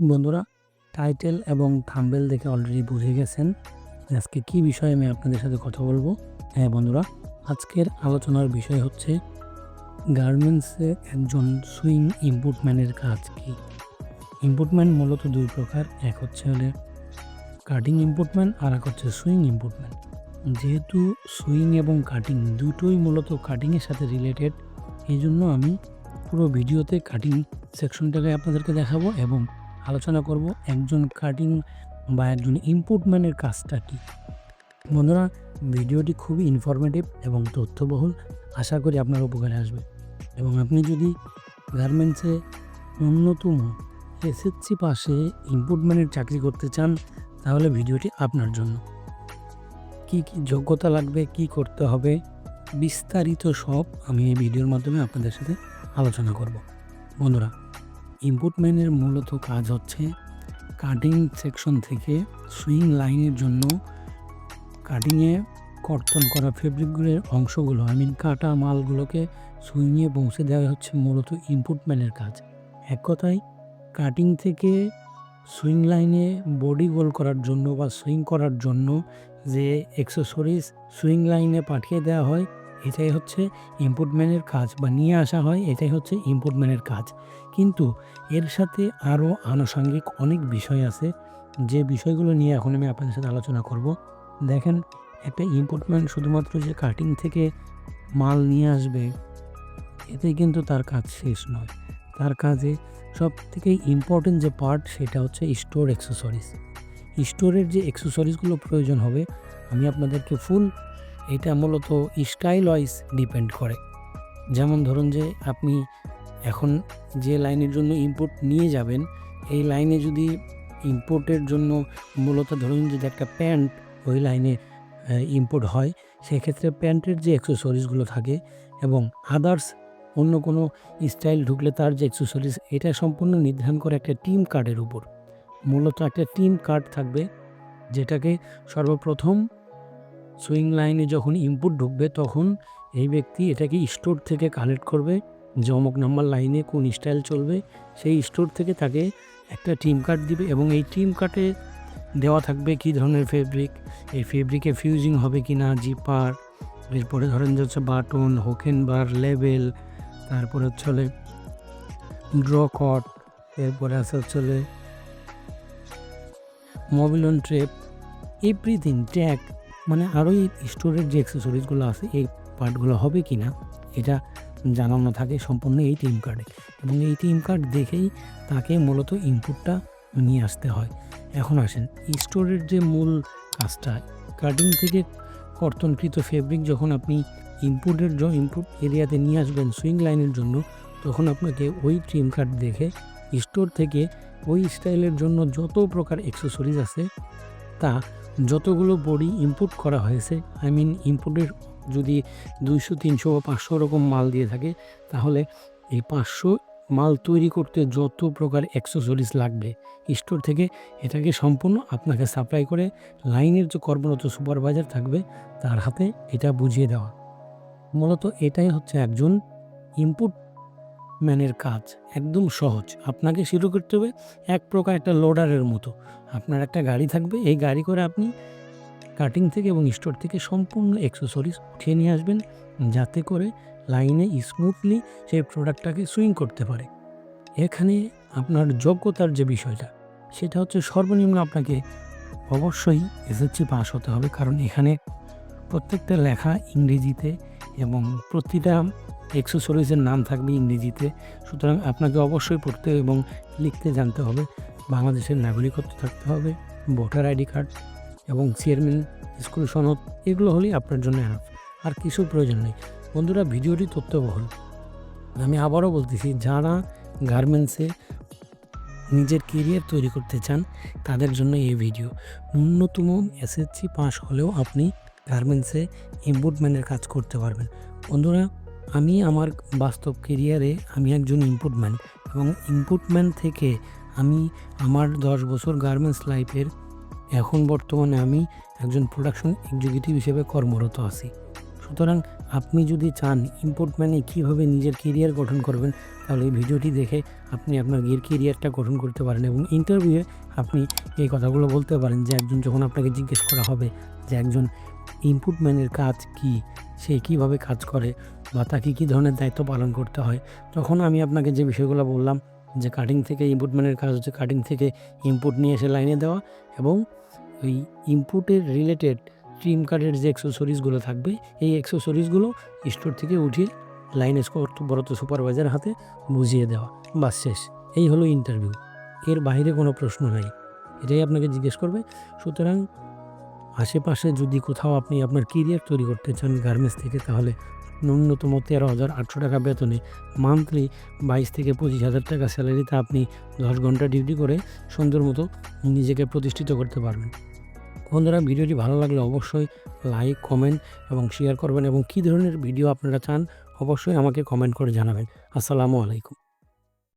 বন্ধুরা টাইটেল এবং থাম্বেল দেখে অলরেডি বুঝে গেছেন আজকে কী বিষয়ে আমি আপনাদের সাথে কথা বলব। হ্যাঁ বন্ধুরা, আজকের আলোচনার বিষয় হচ্ছে গার্মেন্টসে একজন সুইং ইম্পোর্টম্যানের কাজ কী? ইম্পোর্টম্যান মূলত দুই প্রকার, এক হচ্ছে হলে কাটিং ইম্পোর্টম্যান আর এক হচ্ছে সুইং ইম্পোর্টম্যান যেহেতু সুইং এবং কাটিং দুটোই মূলত কাটিংয়ের সাথে রিলেটেড এই জন্য আমি পুরো ভিডিওতে কাটিং সেকশনটাকে আপনাদেরকে দেখাবো এবং আলোচনা করব একজন কাটিং বা একজন ইম্পোর্টম্যানের কাজটা কী? বন্ধুরা, ভিডিওটি খুবই ইনফরমেটিভ এবং তথ্যবহুল। আশা করি আপনার উপকারে আসবে। এবং আপনি যদি গার্মেন্টসে অন্যতম এসএসসি পাশে ইম্পোর্টম্যানের চাকরি করতে চান, তাহলে ভিডিওটি আপনার জন্য। কি কি যোগ্যতা লাগবে, কি করতে হবে, বিস্তারিত সব আমি এই ভিডিওর মাধ্যমে আপনাদের সাথে আলোচনা করব। বন্ধুরা ইম্পোর্টম্যানের মূলত কাজ হচ্ছে কাটিং সেকশন থেকে সুইং লাইনের জন্য কাটিংয়ে কর্তন করা ফেব্রিকগুলোর অংশগুলো আই মিন কাটা মালগুলোকে সুইংয়ে পৌঁছে দেওয়া হচ্ছে মূলত ইম্পোর্টম্যানের কাজ। এক কথায় কাটিং থেকে সুইং লাইনে বডি গোল করার জন্য বা সুইং করার জন্য যে এক্সেসরিজ সুইং লাইনে পাঠিয়ে দেওয়া হয় এটাই হচ্ছে ইম্পোর্টম্যানের কাজ বা নিয়ে আসা হয়, এটাই হচ্ছে ইম্পোর্টম্যানের কাজ। কিন্তু এর সাথে আরও আনুষঙ্গিক অনেক বিষয় আছে, যে বিষয়গুলো নিয়ে এখন আমি আপনাদের সাথে আলোচনা করব। দেখেন, একটা ইম্পোর্টম্যান শুধুমাত্র যে কাটিং থেকে মাল নিয়ে আসবে এতে কিন্তু তার কাজ শেষ নয়। তার কাজে সব থেকে ইম্পর্টেন্ট যে পার্ট সেটা হচ্ছে স্টোর অ্যাক্সেসরিজ স্টোরের যে অ্যাক্সেসরিজগুলো প্রয়োজন হবে, আমি আপনাদেরকে ফুল এটা মূলত স্টাইল ওয়াইজ ডিপেন্ড করে। যেমন ধরুন যে, আপনি এখন যে লাইনের জন্য ইম্পোর্ট নিয়ে যাবেন, এই লাইনে যদি ইম্পোর্টের জন্য মূলত ধরুন যদি একটা প্যান্ট ওই লাইনে ইম্পোর্ট হয়, সেক্ষেত্রে প্যান্টের যে অ্যাক্সেসরিজগুলো থাকে এবং আদার্স অন্য কোনো স্টাইল ঢুকলে তার যে অ্যাক্সেসরিজ এটা সম্পূর্ণ নির্ধারণ করে একটা টিম কার্ডের উপর। মূলত একটা টিম কার্ড থাকবে, যেটাকে সর্বপ্রথম সুইং লাইনে যখন ইনপুট ঢুকবে, তখন এই ব্যক্তি এটাকে স্টোর থেকে কালেক্ট করবে। যে অমুক নাম্বার লাইনে কোন স্টাইল চলবে, সেই স্টোর থেকে তাকে একটা টিম কার্ড দিবে এবং এই টিম কার্ডে দেওয়া থাকবে কী ধরনের ফেব্রিক এই ফেব্রিকে ফিউজিং হবে কি না জিপার এরপরে ধরেন যে হচ্ছে বাটন হোকেন বার লেবেল তারপরে হচ্ছে ড্র কট এরপরে আছে হলে মোবিলন ট্রেপ এভরিথিং ট্যাগ মানে আরও এই স্টোরের যে অ্যাক্সেসরিজগুলো আছে, এই পার্টগুলো হবে কি না এটা জানানো থাকে সম্পূর্ণ এই টিম কার্ডে এবং এই টিম কার্ড দেখেই তাকে মূলত ইনপুটটা নিয়ে আসতে হয়। এখন আসেন স্টোরের যে মূল কাজটা কাটিং থেকে কর্তনকৃত ফেব্রিক যখন আপনি ইনপুটের জন্য ইনপুট এরিয়াতে নিয়ে আসবেন সুইং লাইনের জন্য, তখন আপনাকে ওই ট্রিম কার্ড দেখে স্টোর থেকে ওই স্টাইলের জন্য যত প্রকার অ্যাক্সেসরিজ আছে তা যতগুলো বডি ইম্পোর্ট করা হয়েছে আই মিন ইম্পোর্টের যদি দুইশো, তিনশো বা পাঁচশো রকম মাল দিয়ে থাকে, তাহলে এই পাঁচশো মাল তৈরি করতে যত প্রকার অ্যাক্সেসরিজ লাগবে স্টোর থেকে, এটাকে সম্পূর্ণ আপনাকে সাপ্লাই করে লাইনের যে কর্মরত সুপারভাইজার থাকবে, তার হাতে এটা বুঝিয়ে দেওয়া। মূলত এটাই হচ্ছে একজন ইনপুট ম্যানের কাজ একদম সহজ। আপনাকে শুরু করতে হবে এক প্রকার একটা লোডারের মতো। আপনার একটা গাড়ি থাকবে, এই গাড়ি করে আপনি কাটিং থেকে এবং স্টোর থেকে সম্পূর্ণ অ্যাক্সেসরিজ উঠিয়ে নিয়ে আসবেন, যাতে করে লাইনে স্মুথলি সেই প্রোডাক্টটাকে সুইং করতে পারে। এখানে আপনার যোগ্যতার যে বিষয়টা, সেটা হচ্ছে সর্বনিম্ন আপনাকে অবশ্যই এসএসসি পাস হতে হবে, কারণ এখানে প্রত্যেকটা লেখা ইংরেজিতে এবং প্রতিটা এক্সেসরিজের নাম থাকবে ইংরেজিতে। সুতরাং আপনাকে অবশ্যই পড়তে এবং লিখতে জানতে হবে। বাংলাদেশের নাগরিকত্ব থাকতে হবে, ভোটার আইডি কার্ড এবং চেয়ারম্যান স্কুল সনদ, এগুলো হলেই আপনার জন্য এনাফ আর কিছু প্রয়োজন নেই। বন্ধুরা, ভিডিওটি তথ্যবহুল। আমি আবারও বলতেছি, যারা গার্মেন্টসে নিজের কেরিয়ার তৈরি করতে চান, তাদের জন্য এই ভিডিও। ন্যূনতম এসএসসি পাস হলেও আপনি গার্মেন্টসে ইম্পোর্টম্যানের কাজ করতে পারবেন। বন্ধুরা আমি আমার বাস্তব কেরিয়ারে আমি একজন ইম্পুটম্যান এবং ইম্পুটম্যান থেকে আমি আমার দশ বছর গার্মেন্টস লাইফের এখন বর্তমানে আমি একজন প্রোডাকশন এক্সিকিউটিভ হিসেবে কর্মরত আছি। সুতরাং আপনি যদি চান ইম্পোর্ট মানে কীভাবে নিজের কেরিয়ার গঠন করবেন, তাহলে এই ভিডিওটি দেখে আপনি আপনার গির কেরিয়ারটা গঠন করতে পারেন এবং ইন্টারভিউয়ে আপনি এই কথাগুলো বলতে পারেন যে একজন যখন আপনাকে জিজ্ঞেস করা হবে যে একজন ইনপুট ম্যানের কাজ কি, সে কীভাবে কাজ করে বা তাকে কী ধরনের দায়িত্ব পালন করতে হয়, তখন আমি আপনাকে যে বিষয়গুলো বললাম যে কাটিং থেকে ইনপুট ম্যানের কাজ হচ্ছে কাটিং থেকে ইনপুট নিয়ে এসে লাইনে দেওয়া এবং ওই ইনপুটের রিলেটেড ট্রিম কার্ডের যে অ্যাক্সেসরিজগুলো থাকবে, এই অ্যাক্সেসরিজগুলো স্টোর থেকে উঠিয়ে লাইনে কর্তব্যরত সুপারভাইজার হাতে বুঝিয়ে দেওয়া। বাস শেষ। এই হলো ইন্টারভিউ এর বাইরে কোনো প্রশ্ন নাই। এটাই আপনাকে জিজ্ঞেস করবে, সুতরাং আশেপাশে যদি কোথাও আপনি আপনার কেরিয়ার তৈরি করতে চান গার্মেন্টস থেকে, তাহলে ন্যূনতম তেরো হাজার আটশো টাকা বেতনে মান্থলি বাইশ থেকে পঁচিশ হাজার টাকা স্যালারিতে আপনি দশ ঘণ্টা ডিউটি করে সুন্দর মতো নিজেকে প্রতিষ্ঠিত করতে পারবেন। বন্ধুরা, ভিডিওটি ভালো লাগলে অবশ্যই লাইক, কমেন্ট এবং শেয়ার করবেন এবং কী ধরনের ভিডিও আপনারা চান অবশ্যই আমাকে কমেন্ট করে জানাবেন। আসসালামু আলাইকুম।